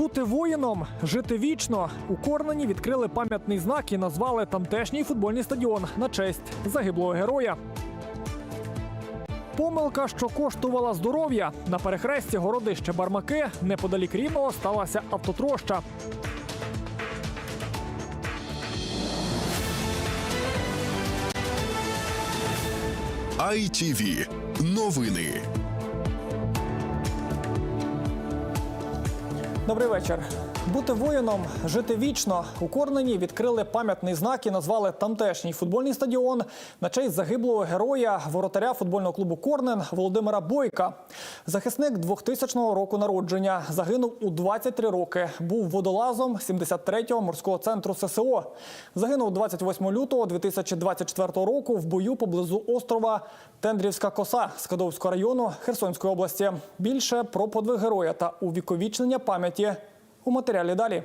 Бути воїном, жити вічно. У Корнені відкрили пам'ятний знак і назвали тамтешній футбольний стадіон на честь загиблого героя. Помилка, що коштувала здоров'я. На перехресті городище Бармаки неподалік Рівного сталася автотроща. ITV. Новини. Добрий вечір. Бути воїном, жити вічно. У Корнені відкрили пам'ятний знак і назвали тамтешній футбольний стадіон на честь загиблого героя воротаря футбольного клубу Корнен Володимира Бойка. Захисник 2000 року народження загинув у 23 роки. Був водолазом 73-го морського центру ССО. Загинув 28 лютого 2024 року в бою поблизу острова Тендрівська коса Скадовського району Херсонської області. Більше про подвиг героя та увіковічнення пам'яті у матеріалі далі.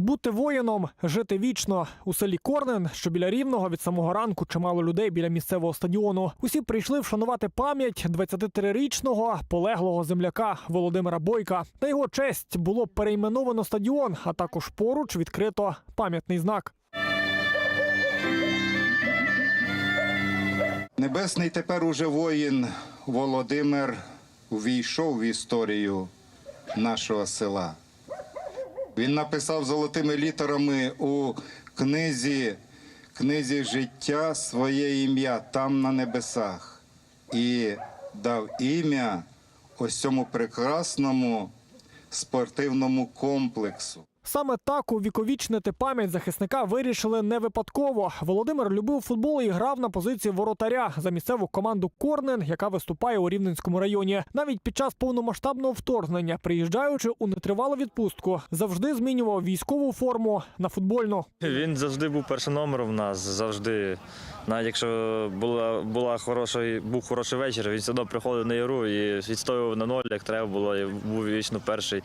Бути воїном, жити вічно у селі Корнен, що біля рівного від самого ранку чимало людей біля місцевого стадіону. Усі прийшли вшанувати пам'ять 23-річного полеглого земляка Володимира Бойка. На його честь було перейменовано стадіон, а також поруч відкрито пам'ятний знак. Небесний тепер уже воїн Володимир увійшов в історію нашого села. Він написав золотими літерами у книзі, книзі життя своє ім'я там на небесах і дав ім'я ось цьому прекрасному спортивному комплексу. Саме так увіковічнити пам'ять захисника вирішили не випадково. Володимир любив футбол і грав на позиції воротаря за місцеву команду Корнен, яка виступає у Рівненському районі. Навіть під час повномасштабного вторгнення, приїжджаючи у нетривалу відпустку, завжди змінював військову форму на футбольну. Він завжди був першим номером в нас, завжди. Навіть якщо була, була хороший, був хороший вечір, він все одно приходив на яру і відстоював на ноль, як треба було, і був вічно перший.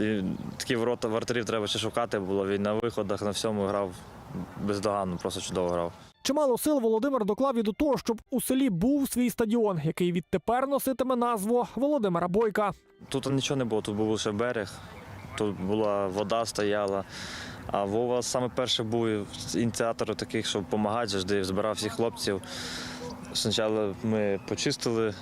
І такі ворота вратарів треба ще шукати було. Він на виходах на всьому грав бездоганно, просто чудово грав. Чимало сил Володимир доклав і до того, щоб у селі був свій стадіон, який відтепер носитиме назву Володимира Бойка. Тут нічого не було, тут був лише берег, тут була вода стояла. А Вова саме перший був ініціатором таких, щоб допомагати завжди, збирав всіх хлопців. Спочатку ми почистили,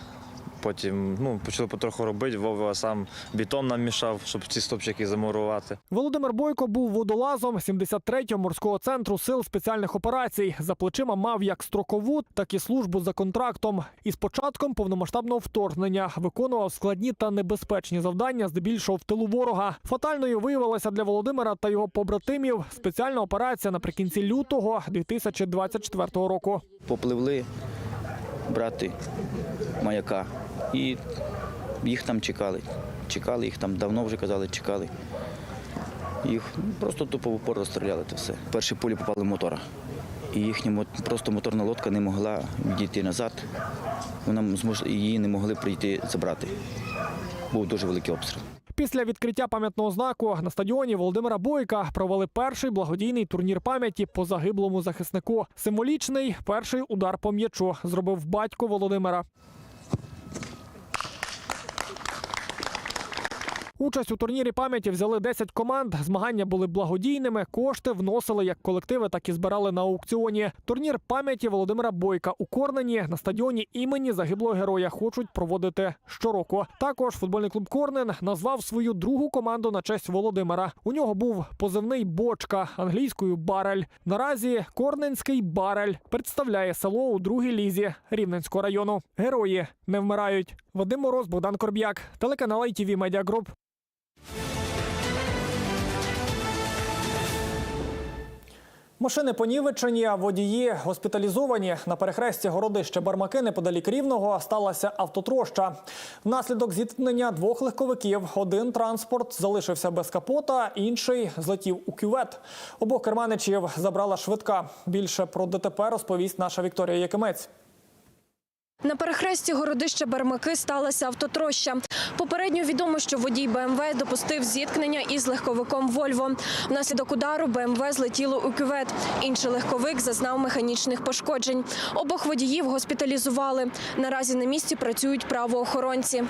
потім ну, почали потроху робити. Вова сам бетон нам мішав, щоб ці стопчики замурувати. Володимир Бойко був водолазом 73-го морського центру сил спеціальних операцій. За плечима мав як строкову, так і службу за контрактом. І з початком повномасштабного вторгнення виконував складні та небезпечні завдання, здебільшого в тилу ворога. Фатальною виявилася для Володимира та його побратимів спеціальна операція наприкінці лютого 2024 року. попливли брати маяка. І їх там чекали. Чекали, їх там давно вже казали, чекали. Їх просто тупо в упор розстріляли це все. Перші пулі попали в мотора. І їхня просто моторна лодка не могла відійти назад. Вона її не могли прийти забрати. Був дуже великий обстріл. Після відкриття пам'ятного знаку на стадіоні Володимира Бойка провели перший благодійний турнір пам'яті по загиблому захиснику. Символічний перший удар по м'ячу зробив батько Володимира. Участь у турнірі пам'яті взяли 10 команд. Змагання були благодійними. Кошти вносили як колективи, так і збирали на аукціоні. Турнір пам'яті Володимира Бойка у Корнені на стадіоні імені загиблого героя хочуть проводити щороку. Також футбольний клуб Корнен назвав свою другу команду на честь Володимира. У нього був позивний бочка англійською барель. Наразі Корненський барель представляє село у другій лізі Рівненського району. Герої не вмирають. Вадим Мороз, Богдан Корб'як, телеканал ITV Media Group. Машини понівечені, водії госпіталізовані. На перехресті городище Бармаки неподалік Рівного сталася автотроща. Внаслідок зіткнення двох легковиків один транспорт залишився без капота, інший злетів у кювет. Обох керманичів забрала швидка. Більше про ДТП розповість наша Вікторія Якимець. На перехресті городища Бермаки сталася автотроща. Попередньо відомо, що водій БМВ допустив зіткнення із легковиком Вольво. Внаслідок удару БМВ злетіло у кювет. Інший легковик зазнав механічних пошкоджень. Обох водіїв госпіталізували. Наразі на місці працюють правоохоронці.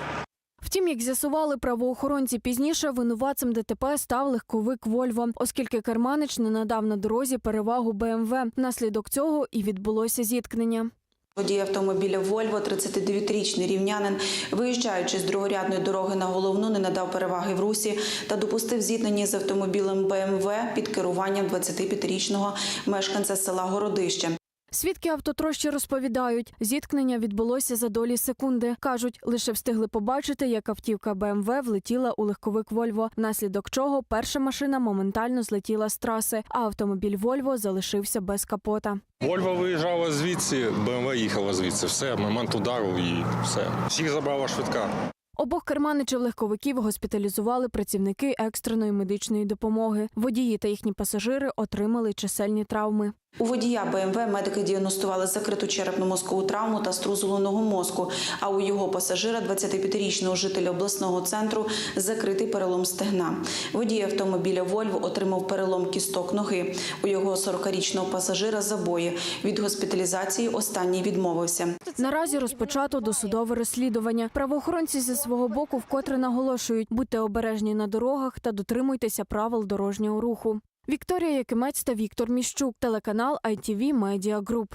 Втім, як з'ясували правоохоронці пізніше, винуватцем ДТП став легковик Вольво, оскільки керманич не надав на дорозі перевагу БМВ. Внаслідок цього і відбулося зіткнення. Водій автомобіля Вольво, 39-річний рівнянин, виїжджаючи з другорядної дороги на головну, не надав переваги в русі та допустив зіткнення з автомобілем БМВ під керуванням 25-річного мешканця села Городище. Свідки автотрощі розповідають, зіткнення відбулося за долі секунди. кажуть, лише встигли побачити, як автівка БМВ влетіла у легковик Вольво, внаслідок чого перша машина моментально злетіла з траси, а автомобіль Вольво залишився без капота. Вольво виїжджала звідси, БМВ їхала звідси. Все, момент удару і все. Всіх забрала швидка. Обох керманичів легковиків госпіталізували працівники екстреної медичної допомоги. Водії та їхні пасажири отримали чисельні травми. У водія БМВ медики діагностували закриту черепно-мозкову травму та струс головного мозку. А у його пасажира, 25-річного жителя обласного центру, закритий перелом стегна. Водій автомобіля Вольво отримав перелом кісток ноги. У його 40-річного пасажира забої. Від госпіталізації останній відмовився. Наразі розпочато досудове розслідування. Правоохоронці зі свого боку вкотре наголошують: будьте обережні на дорогах та дотримуйтеся правил дорожнього руху. Вікторія Якимець та Віктор Міщук, телеканал ITV Media Group.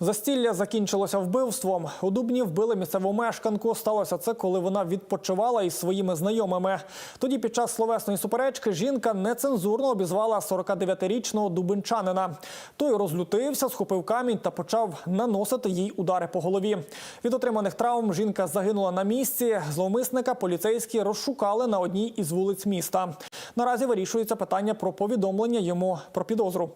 Застілля закінчилося вбивством. У Дубні вбили місцеву мешканку. Сталося це, коли вона відпочивала із своїми знайомими. Тоді під час словесної суперечки жінка нецензурно обізвала 49-річного дубинчанина. Той розлютився, схопив камінь та почав наносити їй удари по голові. Від отриманих травм жінка загинула на місці. Зловмисника поліцейські розшукали на одній із вулиць міста. Наразі вирішується питання про повідомлення йому про підозру.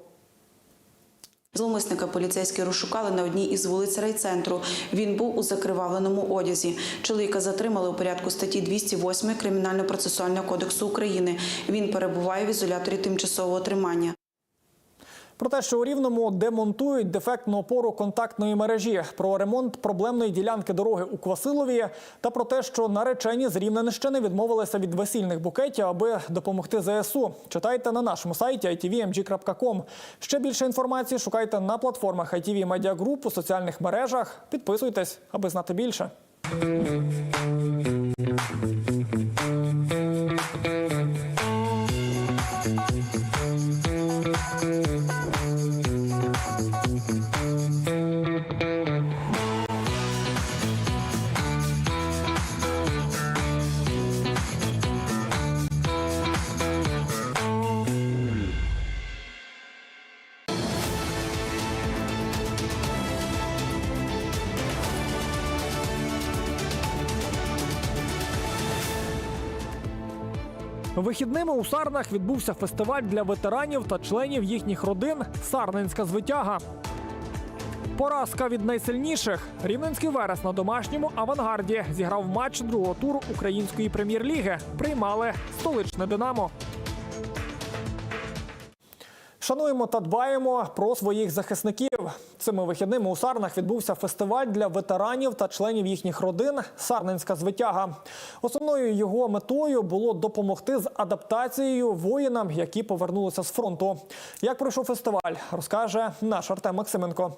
Зловмисника поліцейські розшукали на одній із вулиць райцентру. Він був у закривавленому одязі. Чоловіка затримали у порядку статті 208 Кримінально-процесуального кодексу України. Він перебуває в ізоляторі тимчасового тримання. Про те, що у Рівному демонтують дефектну опору контактної мережі, про ремонт проблемної ділянки дороги у Квасилові та про те, що наречені з Рівненщини відмовилися від весільних букетів, аби допомогти ЗСУ. Читайте на нашому сайті itvmg.com. Ще більше інформації шукайте на платформах ITV Media Group у соціальних мережах. Підписуйтесь, аби знати більше. Вихідними у Сарнах відбувся фестиваль для ветеранів та членів їхніх родин Сарненська звитяга. Поразка від найсильніших. Рівненський верес на домашньому авангарді зіграв матч другого туру української прем'єр-ліги. Приймали столичне Динамо. Шануємо та дбаємо про своїх захисників. Цими вихідними у Сарнах відбувся фестиваль для ветеранів та членів їхніх родин Сарненська звитяга. Основною його метою було допомогти з адаптацією воїнам, які повернулися з фронту. Як пройшов фестиваль, розкаже наш Артем Максименко.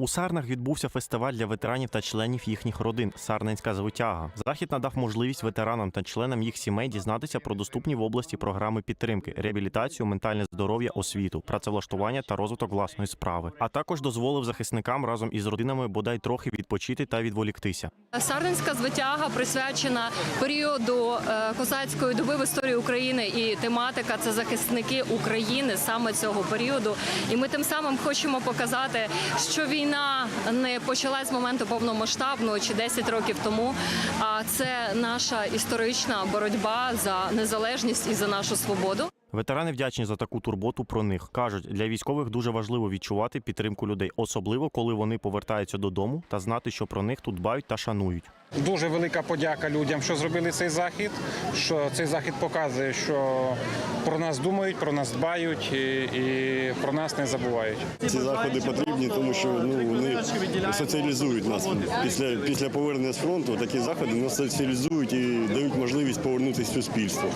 У Сарнах відбувся фестиваль для ветеранів та членів їхніх родин Сарненська звитяга. Захід надав можливість ветеранам та членам їх сімей дізнатися про доступні в області програми підтримки, реабілітацію, ментальне здоров'я, освіту, працевлаштування та розвиток власної справи. А також дозволив захисникам разом із родинами бодай трохи відпочити та відволіктися. Сарненська звитяга присвячена періоду е, козацької доби в історії України, і тематика це захисники України саме цього періоду. І ми тим самим хочемо показати, що війна не почалась з моменту повномасштабного чи 10 років тому. А це наша історична боротьба за незалежність і за нашу свободу. Ветерани вдячні за таку турботу про них. кажуть, для військових дуже важливо відчувати підтримку людей, особливо коли вони повертаються додому та знати, що про них тут дбають та шанують. Дуже велика подяка людям, що зробили цей захід. Що цей захід показує, що про нас думають, про нас дбають і, і про нас не забувають. Ці заходи потрібні, тому що ну вони соціалізують нас після після повернення з фронту. Такі заходи нас соціалізують і дають можливість повернутися в суспільство.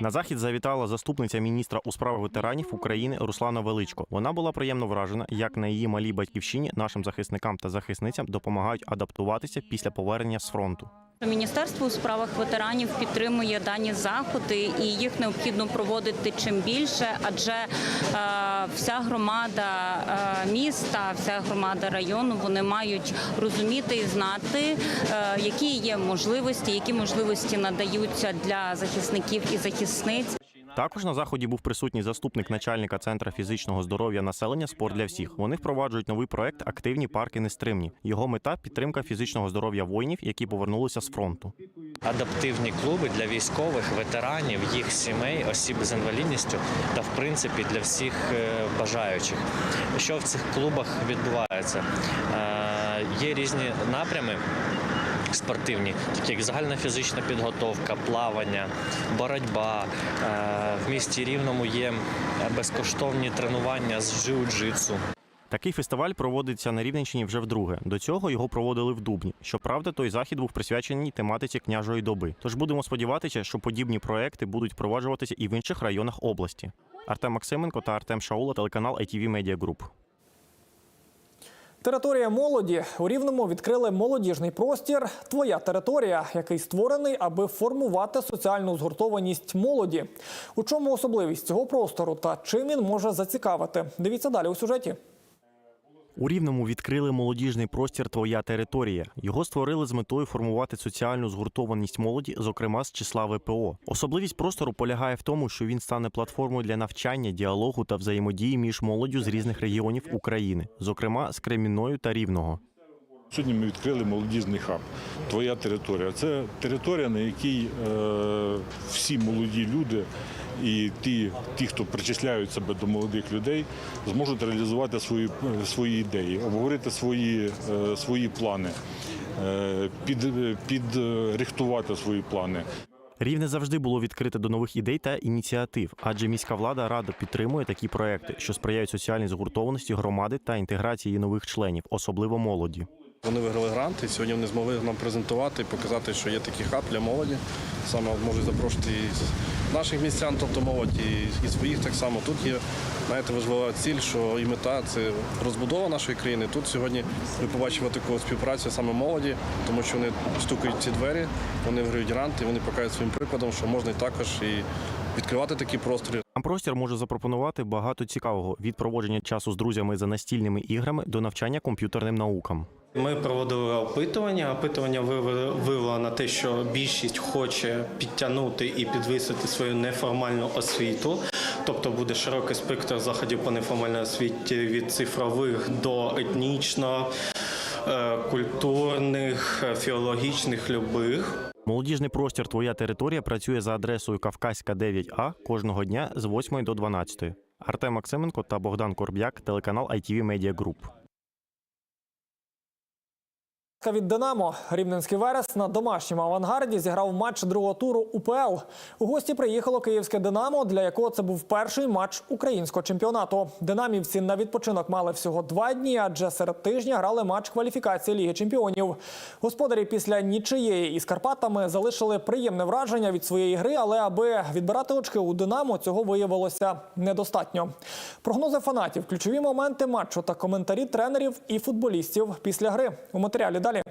На захід завітала заступниця міністра у справах ветеранів України Руслана Величко. Вона була приємно вражена, як на її малій батьківщині нашим захисникам та захисницям допомагають адаптуватися після повернення з фронту. Міністерство у справах ветеранів підтримує дані заходи, і їх необхідно проводити чим більше, адже е, вся громада е, міста, вся громада району вони мають розуміти і знати, е, які є можливості, які можливості надаються для захисників і захисниць. Також на заході був присутній заступник начальника центру фізичного здоров'я населення Спорт для всіх. Вони впроваджують новий проект Активні парки нестримні. Його мета підтримка фізичного здоров'я воїнів, які повернулися з фронту. адаптивні клуби для військових, ветеранів, їх сімей, осіб з інвалідністю та в принципі для всіх е, бажаючих. Що в цих клубах відбувається? Е, Є різні напрями. Спортивні, такі як загальна фізична підготовка, плавання, боротьба. Е, В місті Рівному є безкоштовні тренування з джиу-джитсу. Такий фестиваль проводиться на Рівненщині вже вдруге. До цього його проводили в Дубні. Щоправда, той захід був присвячений тематиці княжої доби. Тож будемо сподіватися, що подібні проекти будуть впроваджуватися і в інших районах області. Артем Максименко та Артем Шаула, телеканал ITV Media Group. Територія молоді у Рівному відкрили молодіжний простір. Твоя територія, який створений, аби формувати соціальну згуртованість молоді. У чому особливість цього простору та чим він може зацікавити? Дивіться далі у сюжеті. У Рівному відкрили молодіжний простір Твоя територія. Його створили з метою формувати соціальну згуртованість молоді, зокрема з числа ВПО. Особливість простору полягає в тому, що він стане платформою для навчання, діалогу та взаємодії між молоддю з різних регіонів України, зокрема з Кремінною та Рівного. Сьогодні ми відкрили молодіжний хаб. Твоя територія. Це територія, на якій е, всі молоді люди і ті, ті, хто причисляють себе до молодих людей, зможуть реалізувати свої, свої ідеї, обговорити свої, е, свої плани, е, під, підрихтувати свої плани. Рівне завжди було відкрите до нових ідей та ініціатив, адже міська влада радо підтримує такі проекти, що сприяють соціальній згуртованості громади та інтеграції нових членів, особливо молоді. Вони виграли грант, і сьогодні вони змогли нам презентувати, і показати, що є такий хаб для молоді. Саме можуть запрошувати і наших містян, тобто молодь, і, і своїх так само. Тут є знаєте, важлива ціль, що і мета це розбудова нашої країни. Тут сьогодні ми побачимо таку співпрацю саме молоді, тому що вони стукають ці двері, вони виграють грант, і вони показують своїм прикладом, що можна і також і відкривати такі простори. Простір може запропонувати багато цікавого від проводження часу з друзями за настільними іграми до навчання комп'ютерним наукам. Ми проводили опитування. Опитування виявило на те, що більшість хоче підтягнути і підвисити свою неформальну освіту. Тобто буде широкий спектр заходів по неформальній освіті від цифрових до етнічно, е, культурних, е, філологічних, любих. Молодіжний простір Твоя територія працює за адресою Кавказька 9А кожного дня з 8 до 12. Артем Максименко та Богдан Корб'як, телеканал ITV Media Group. Від Динамо Рівненський Верес на домашньому авангарді зіграв матч другого туру УПЛ. У гості приїхало київське Динамо, для якого це був перший матч українського чемпіонату. Динамівці на відпочинок мали всього два дні, адже серед тижня грали матч кваліфікації Ліги Чемпіонів. Господарі після нічиєї із Карпатами залишили приємне враження від своєї гри, але аби відбирати очки у Динамо, цього виявилося недостатньо. Прогнози фанатів, ключові моменти матчу та коментарі тренерів і футболістів після гри у матеріалі далі.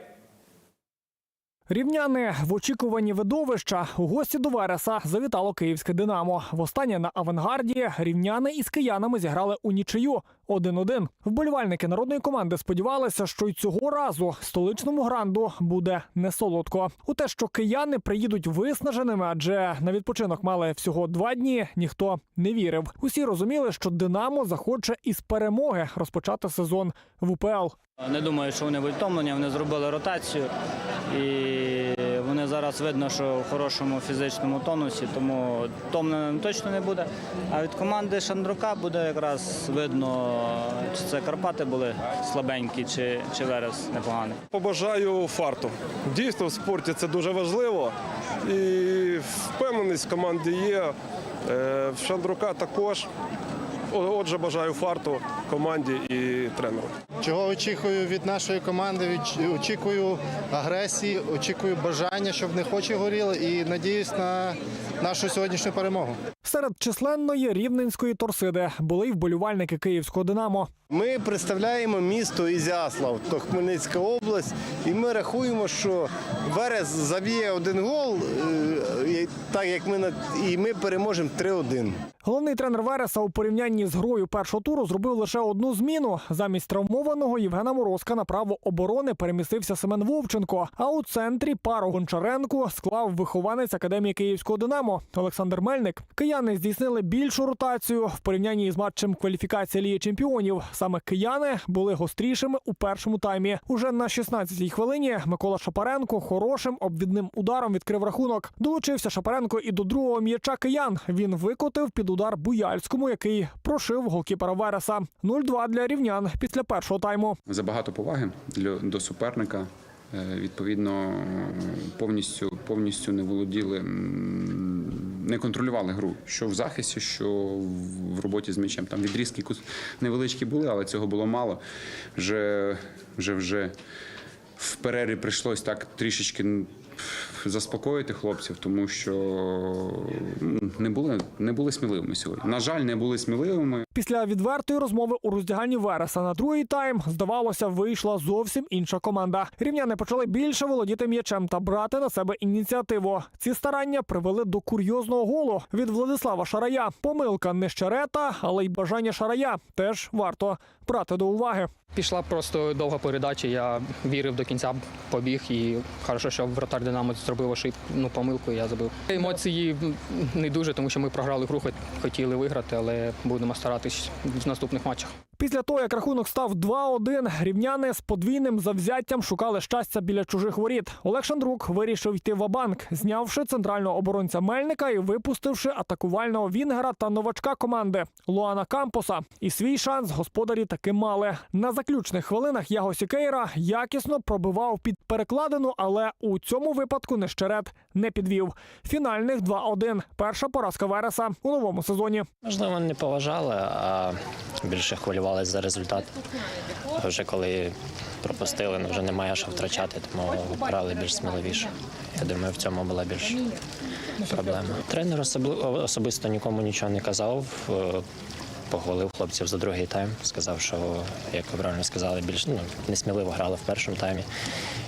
Рівняни в очікуванні видовища у гості до Вереса завітало київське Динамо. Востаннє на авангарді рівняни із киянами зіграли у нічию 1-1. Вболівальники народної команди сподівалися, що й цього разу столичному гранду буде не солодко. У те, що кияни приїдуть виснаженими, адже на відпочинок мали всього два дні, ніхто не вірив. Усі розуміли, що Динамо захоче із перемоги розпочати сезон в УПЛ. Не думаю, що вони будуть втомлені, вони зробили ротацію і зараз видно, що в хорошому фізичному тонусі, тому втомленим точно не буде. А від команди Шандрука буде якраз видно, чи це Карпати були слабенькі, чи, чи Верес непоганий. Побажаю фарту. Дійсно, в спорті це дуже важливо. І впевненість в команді є. Е, В Шандрука також. Отже, бажаю фарту команді і тренеру. Чого очікую від нашої команди? Від- Очікую агресії, очікую бажання, щоб в них очі горіли, і надіюсь на нашу сьогоднішню перемогу. Серед численної рівненської торсиди були й вболівальники київського Динамо. Ми представляємо місто Ізяслав, то Хмельницька область, і ми рахуємо, що Верес заб'є один гол, е, так як ми на- і ми переможемо 3-1. Головний тренер Вереса у порівнянні з грою першого туру зробив лише одну зміну. Замість травмованого Євгена Морозка на право оборони перемістився Семен Вовченко. А у центрі пару Гончаренку склав вихованець академії Київського Динамо Олександр Мельник. Кияни здійснили більшу ротацію в порівнянні з матчем кваліфікації Ліги Чемпіонів. Саме кияни були гострішими у першому таймі. Уже на 16-й хвилині Микола Шапаренко хорошим обвідним ударом відкрив рахунок. Долучився Шапаренко і до другого м'яча киян. Він викотив під удар Буяльському, який прошив голкіпера Вереса. 0-2 для рівнян після першого тайму. Забагато поваги до суперника. Е, Відповідно, повністю, повністю не володіли, не контролювали гру, що в захисті, що в- роботі з м'ячем. Там відрізки невеличкі були, але цього було мало. Вже, вже, вже в перерві прийшлось так трішечки заспокоїти хлопців, тому що не були, не були сміливими сьогодні. На жаль, не були сміливими. Після відвертої розмови у роздяганні Вереса на другий тайм, здавалося, вийшла зовсім інша команда. Рівняни почали більше володіти м'ячем та брати на себе ініціативу. Ці старання привели до курйозного голу від Владислава Шарая. Помилка не щерета, але й бажання Шарая теж варто брати до уваги. Пішла просто довга передача. Я вірив до кінця, побіг і хорошо, що вратар Динамо зробив ошиб, ну, помилку. Я забив. Емоції не дуже, тому що ми програли гру, хотіли виграти, але будемо старатись в наступних матчах. Після того, як рахунок став 2-1, рівняни з подвійним завзяттям шукали щастя біля чужих воріт. Олег Шандрук вирішив йти в банк знявши центрального оборонця Мельника і випустивши атакувального Вінгера та новачка команди Луана Кампоса. І свій шанс господарі таки мали. На заключних хвилинах Яго Сікейра якісно пробивав під перекладину, але у цьому випадку Нещерет не підвів. Фінальних 2-1. Перша поразка Вереса у новому сезоні. Можливо, не поважали, а більше хвилювалися за результат. Вже коли пропустили, ну вже немає що втрачати, тому грали більш сміливіше. Я думаю, в цьому була більш проблема. Тренер особисто нікому нічого не казав. е, Похвалив хлопців за другий тайм. Сказав, що, як ви правильно сказали, більш ну, несміливо грали в першому таймі,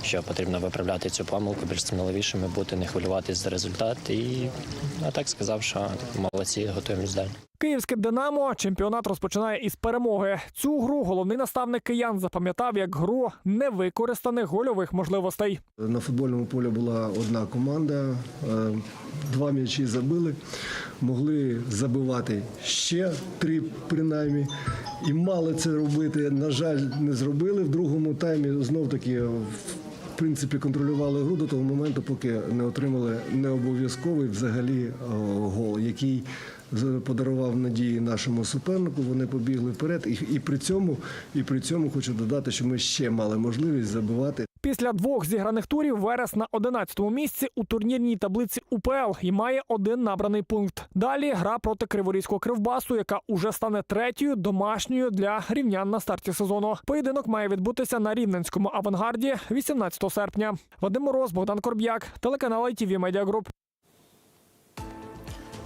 що потрібно виправляти цю помилку, більш сміливішими бути, не хвилюватись за результат. І а так сказав, що молодці, готуємось далі. Київське Динамо чемпіонат розпочинає із перемоги. Цю гру головний наставник киян запам'ятав як гру невикористаних гольових можливостей. На футбольному полі була одна команда, е, два м'ячі забили, могли забивати ще три принаймні. І мали це робити. На жаль, не зробили. В другому таймі знов таки в принципі контролювали гру до того моменту, поки не отримали необов'язковий взагалі е, гол, який подарував надії нашому супернику. Вони побігли вперед. І, і при цьому, і при цьому хочу додати, що ми ще мали можливість забивати. Після двох зіграних турів Верес на 11-му місці у турнірній таблиці УПЛ і має один набраний пункт. Далі гра проти Криворізького кривбасу, яка уже стане третьою домашньою для рівнян на старті сезону. Поєдинок має відбутися на рівненському авангарді 18 серпня. Вадим Мороз, Богдан Корб'як, телеканал ITV Media Group.